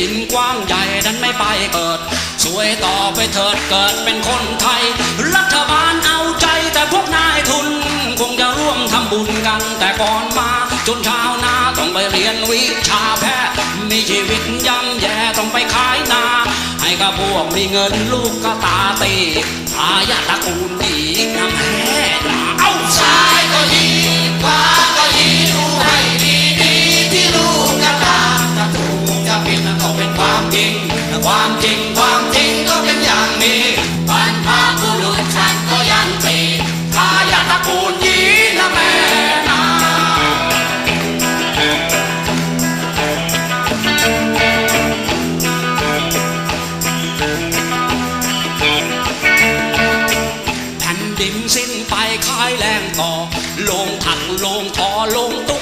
ดินกว้างใหญ่ดันไม่ไปเกิด สวยต่อไปเถิดเกิดเป็นคนไทย รัฐบาลเอาใจแต่พวกนายทุน คงจะร่วมทำบุญกันแต่ก่อนมา จนชาวนาต้องไปเรียนวิชาแพทย์มีชีวิตย่ำแย่ต้องไปขายนา ให้กับพวกมีเงินลูกก็ตาตีทายาตระกูลดีนะแม่ ความจริงความจริงก็เป็นอย่างนี้บรรพบุรุษฉันก็ยังตีทายาทตระกูลยีนะแม่นาแผ่นดินสิ้นไปขายแรงต่อลงถังลงทอลงตุ้